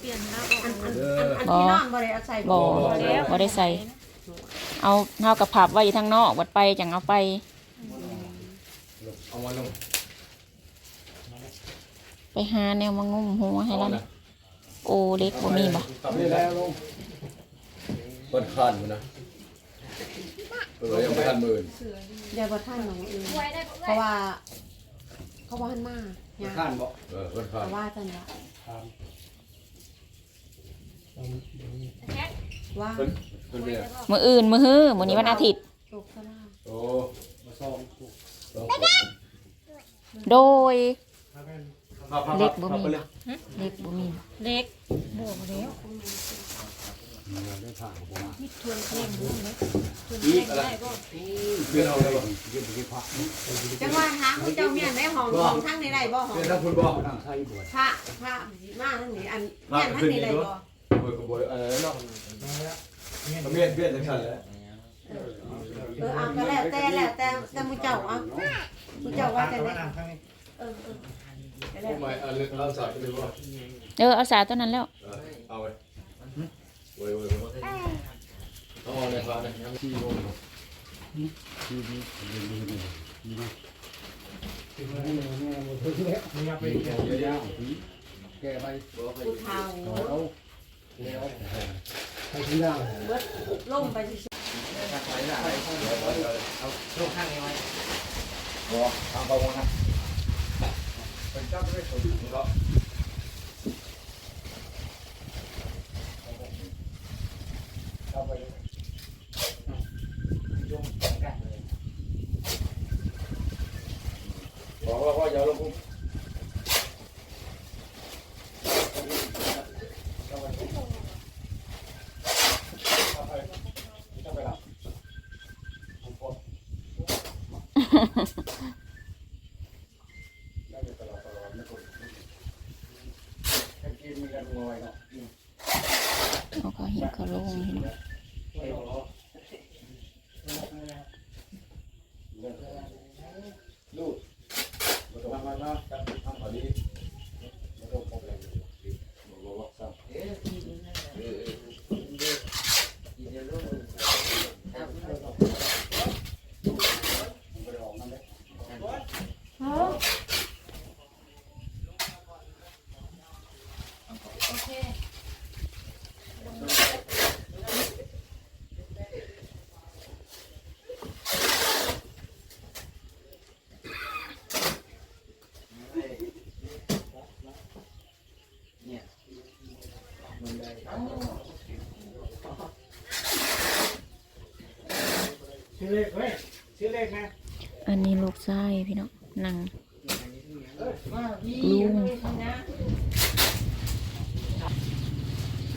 เปลี่ยนแล้วอันอันอันอันที่น้องบ่ได้เอาใส่บ่บ่ได้ใส่ เอาเฮากับผับไว้อยู่ทางนอกวัดไปจังเอาไปเอามาลงไปหาแนวมางุ้มหัวให้เอาแล้วนะโอเล็กบ่มีบ่นี่แล้วลงเปิดคานอยู่นะเออยังไม่ทันหมื่นเดี๋ยวบ่ท่านน้องเองเพราะว่าเขาว่าหันมาเนี่ยข้านบ่เออเปิดคาเพนราะว่าจังละ ว่าเพิ่นเพิ่นเนี่ยมื้ออื่นมื้อฮื้อมื้อนี้วันอาทิตย์ ตกซะละโอ้มาซ่อมลองโดยพับพับเล็กบ่พับมีไปเลยเล็กบ่มีเล็กบวกแล้วได้ผ่านบ่มามีทวนเล่งด้วยนะทวนเล่งได้บ่เพื่อนเอาเลยบ่ยืมไปที่พระจังว่าหาผู้เจ้าเมียนได้ห้องห้องทั้งนี้ได้บ่ห้องเพื่อนทั้งคุณบ่นั่งใช้บวชพระพระมาทั้งนี้อันเมียนทั้งนี้ได้บ่ เปิดกระบวยเออเนาะเมียนเมียนจังซั่นแหละเออเอาก็แล้วแต่แล้วแต่แต่ผู้เจ้าเอาผู้เจ้าว่าจังได๋เออเออก็แล้เอาวใหม่เอาเลยเอาใส่ไปเลยบ่เออเอาสาตัวนั้นแล้วเออเอาไว้เว้ยเว้ยเว้ยเอาเอาเลยพาเลยยังที่โยนที่นี่ดีดีดีดีนะที่นี่แม่บ่ถึงแล้วมีไปแก่ยาวแก่ไปผู้เฒ่า เอาแล้วไปที่ล่างเบิดลงไปสิบ่ทางเขาวงนะเป็นเจ้าไม่สนเนาะเอาไปเลยบอกว่าพ่ออย่าลงพุ่ง เอาเขาหิบเขาลงพี่น้อง ลูกมาตรงมามาจับทำพอดีมาตรงพบเลยบอกว่าซ้ำเอ๊ะเอ๊ะ โอเคชื่อเลขเว้ยชื่อเลขนะอันนี้ลูกชายพี่น้องนั่งลุง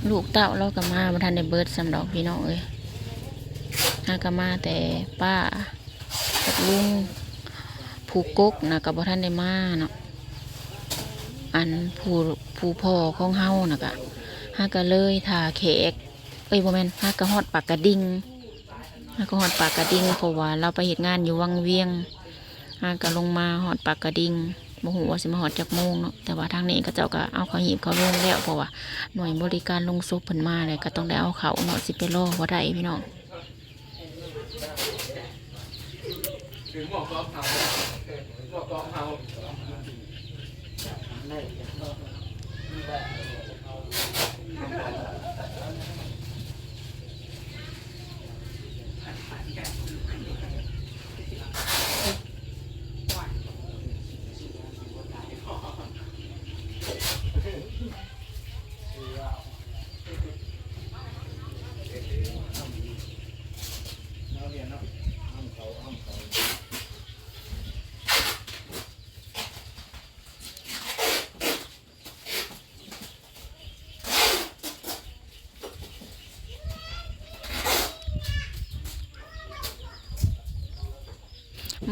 ลูกเต้าเราก็มาบ่ทันได้เบิดสำดอกพี่น้องเอ้ยหาก็มาแต่ป้ากับลุงผู้กกนะก็บ่ทันได้มาเนาะอันผู้ผู้พ่อของเฮานะก็หาก็เลยถ่าแขกเอ้ยบ่แมนหาก็ฮอดปากกระดิ่งหาก็ฮอดปากกระดิ่งเพราะว่าเราไปเฮ็ดงานอยู่วังเวียงหาก็ลงมาฮอดปากกระดิ่ง บ่ฮู้ว่าสิมาฮอดจักโมงเนาะแต่ว่าทางนี้ก็เจ้าก็เอาเขาหีบเขาลงแล้วเพราะว่าหน่วยบริการลงศพเพิ่นมาเลยก็ต้องได้เอาเขาเนาะสิไปรอบ่ได้พี่น้อง ถึงห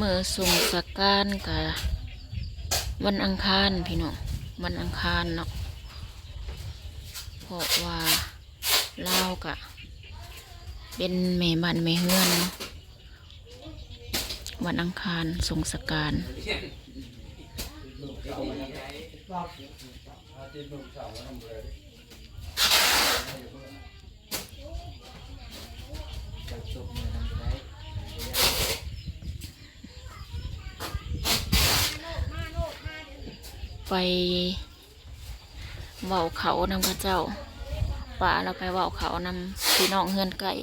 มอกซ้อมเท้าหมอกซ้อมเท้าเมื่อสงสการกะวันอังคารพี่น้องวันอังคารเนาะเพราะว่าเล่ากะ เป็นแม่บ้านแม่เฮือนเนาะวันอังคารสงสการอาทิตย์หนุ่มสาวน้ำเลย ไปเว้าเขานำพระเจ้าป่าเราไปเว้าเขานำพี่น้องเฮือนไก่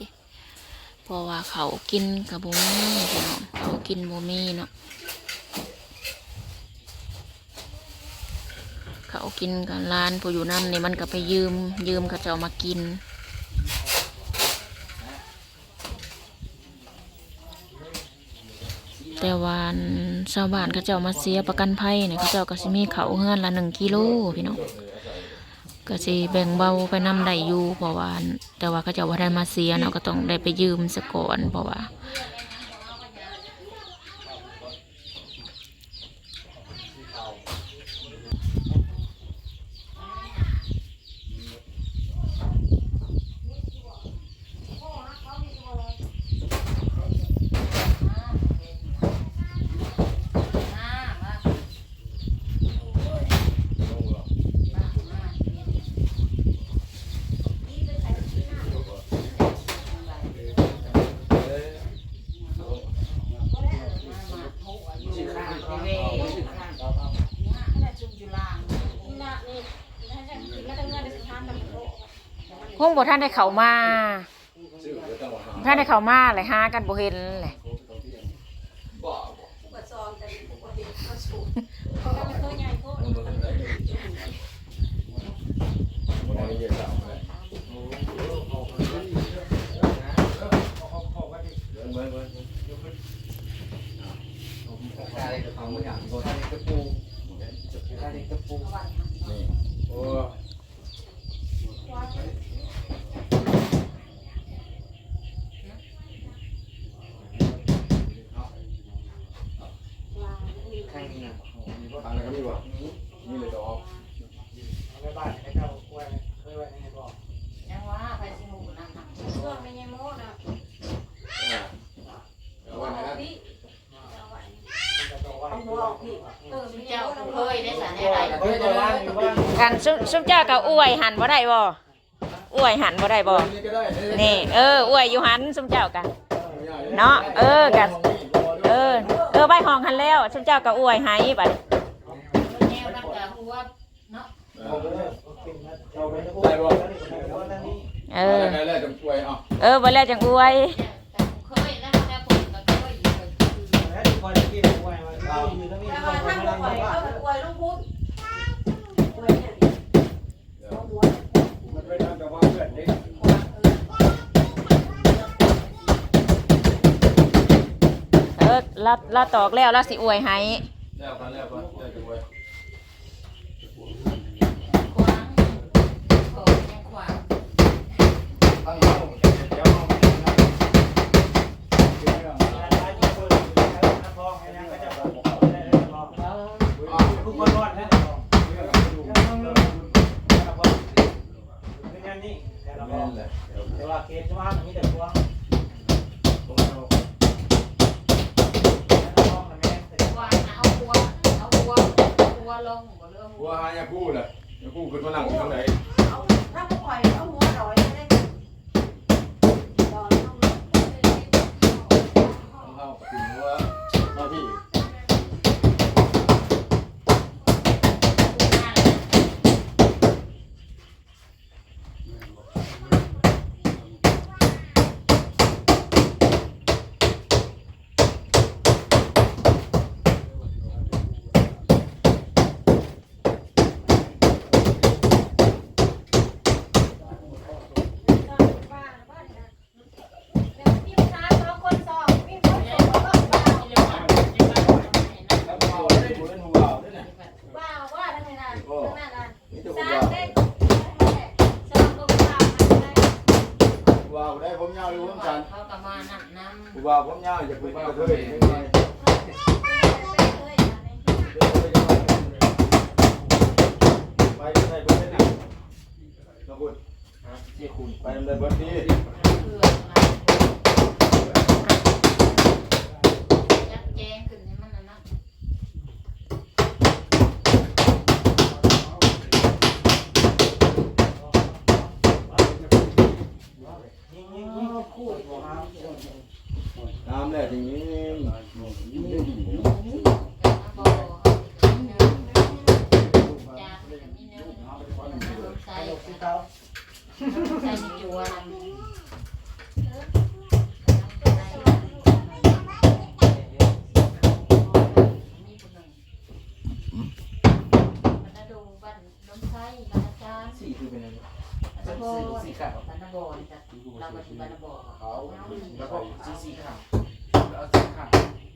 เพราะว่าเขากินกับบุมีพี่น้องเขากินบุมีเนาะเขากินกับร้านผู้อยู่นั่นนี่มันก็ไปยืมยืมกระเจ้ามากิน แต่ว่าชาวบ้านเขาเจ้ามาเสียประกันภัยเนี่ยเขาเจ้าก็สิมีเขาเฮือนละหนึ่งกิโลพี่น้องก็สิแบ่งเบาไปนำได้อยู่เพราะว่าแต่ว่าเขาเจ้าว่าได้มาเสียเนาะก็ต้องได้ไปยืมสะก่อนเพราะว่า พวกบ่ท่านได้เขามาชื่อเดี๋ยวต้องมาหาท่านได้เขามาเลยหากันบ่เห็นเลยบ่บ่บัดซองแต่ปกติเขาสูงเขาก็ไม่เคยใหญ่โคตรมันบ่ได้บ่ได้เยอะสาวเลยเดินเบิ่งเบิ่งอะไรกับเขาไม่อยากโดนอะไรกับปูอะไรกับปูนี่โอ้ ข้างนี้นะทางไหนก็มีบ่นี่เลยดอกยังว่าไปสิหมูนั่นน่ะช่วงไม่ใหญ่โมดอะเอาไว้นะพี่เอาหัวออกพี่อไม่ใหญ่เจ้าโมดเคยได้สารอะไรเฮ้ยจะว่างอยู่บ้างกันซุซุมเจ้าก็อวยหันบ่ได้บ่อวยหันบ่ได้บ่นี่เอออวยอยู่หันซุ่มเจ้ากันเนาะเออกัน เออ เออใบห้องหันแล้วซุมเจ้าก็อวยให้บัดแนวนั่นกับหัวเนาะได้บ่เออได้แล้วจะป่วยอะเออบ่แล้วจังอวยแต่เคยแล้วแม่ผมก็เคยอยู่แล้วก็ถ้าบ่ปล่อยเอาแต่อวยลูกพุทธอวยเนี่ยเอาหัว มันไปทำแต่ว่าเพื่อนเด็ก เออเราเราตอกแล้วเราสิอวยให้แล้วกันแล้วกันได้จะป่วยขวางโอ้ยังขวางตั้งเดี๋ยวเอาทุกคนรอดนะเป็นงานนี้แต่ละบแม่อกนเลยแต่ว่าเคสว่ามันมีแต่พวงพวงเรา ขวางเอาหัวเอาหัวหัว ลงบ่เรื่องหัวหายาคู่เลยยาคู่ขึ้นมานั่งทางไหนเอาถ้าบ่ปล่อยเอาหัวร้อยได้ดอนเอาเอาถึงหัวมาพี่ พี่ผู้ชายสองคนสองพี่คนสองก็บ่าว เอาได้หัวหัวเอาได้เนี่ย บ่าวว่าทำไมล่ะทำไมล่ะ นี่จะ สา หัว มเด็กสองก็บ่าวได้ หัวได้ผมยาวหรือผมสั้นเขาก็มานั่นน้ำหัวผมยาวจะคุยกับเธอไปได้เบิดได้นะขอบคุณที่คุณไปได้เบิดดีเพื่อนจัดแจงขึ้นให้มันนะ เจะยิ้ม บ่จ้ามีเนื้อใส่ใส่จัวมีคนหนึ่งบรรดาดูบ้านน้ำไส้บ้านอาจารย์สีคือเป็นอะไรบ้านโบสีขาวบ้านโบจ้ะเราก็อยู่บ้านโบเขาแล้วก็สีสีขาวแล้วสีขาว